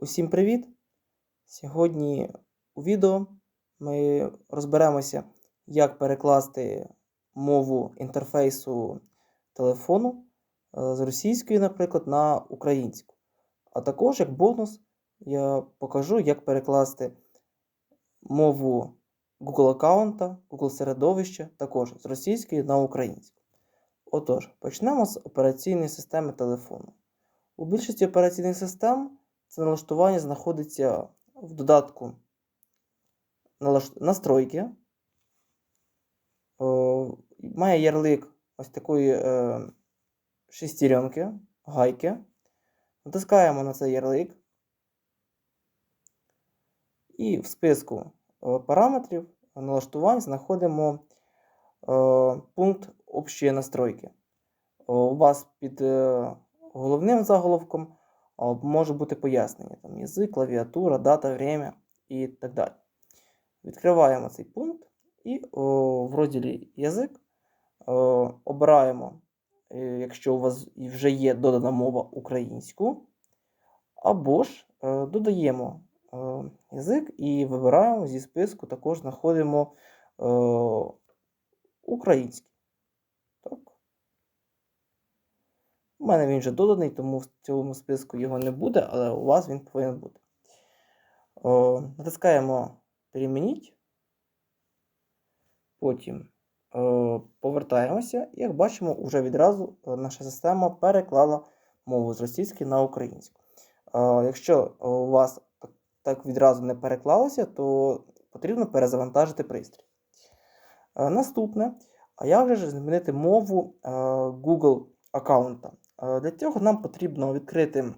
Усім привіт! Сьогодні у відео ми розберемося, як перекласти мову інтерфейсу телефону е, з російської, наприклад, на українську. А також, як бонус, я покажу, як перекласти мову Google аккаунта, Google середовища також з російської на українську. Отож, почнемо з операційної системи телефону. У більшості операційних систем це налаштування знаходиться в додатку настройки. Має ярлик ось такої е, шестеренки, гайки. Натискаємо на цей ярлик. І в списку е, параметрів налаштувань знаходимо е, пункт Общі настройки. У вас під е, головним заголовком може бути пояснення. Там язик, клавіатура, дата, время і так далі. Відкриваємо цей пункт і о, в розділі язик о, обираємо, е, якщо у вас вже є додана мова українську, або ж е, додаємо е, язик і вибираємо зі списку, також знаходимо е, український. Так. У мене він вже доданий, тому в цьому списку його не буде, але у вас він повинен бути. О, натискаємо Перемініть. Потім о, повертаємося. І як бачимо, вже відразу е, наша система переклала мову з російської на українську. О, якщо у вас так- відразу не переклалося, то потрібно перезавантажити пристрій. Е, Наступне. А як же змінити мову е, Google аккаунта? Е, Для цього нам потрібно відкрити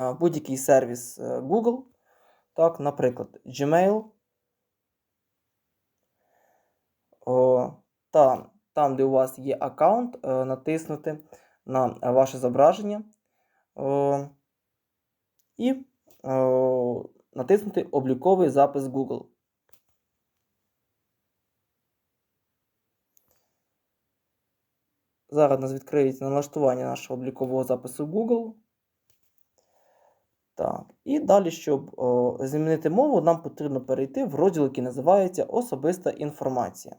е, будь-який сервіс е, Google, так, наприклад, Gmail. Та там, де у вас є аккаунт, натиснути на ваше зображення і натиснути обліковий запис Google. Зараз нас відкриється налаштування нашого облікового запису Google. Так. І далі, щоб о, змінити мову, нам потрібно перейти в розділ, який називається Особиста інформація.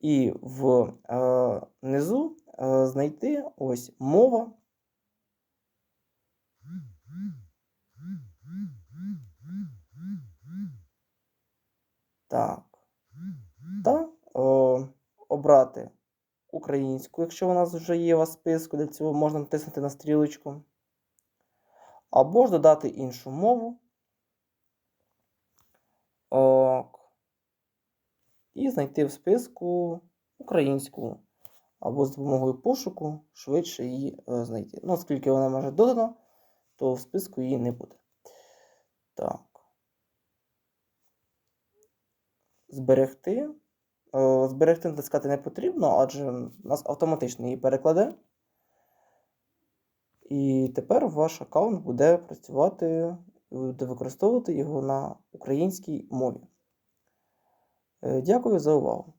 І в е, е, знайти ось мова. Так. Та о, обрати українську, якщо вона вже є у вас в списку, для цього можна натиснути на стрілочку. Або ж додати іншу мову. Ок. І знайти в списку українську. Або з допомогою пошуку швидше її е, знайти. Ну, оскільки вона може додана, то в списку її не буде. Так. Зберегти. Е, Зберегти натискати не потрібно, адже нас автоматично її перекладе. І тепер ваш аккаунт буде працювати, ви використовувати його на українській мові. Е, Дякую за увагу.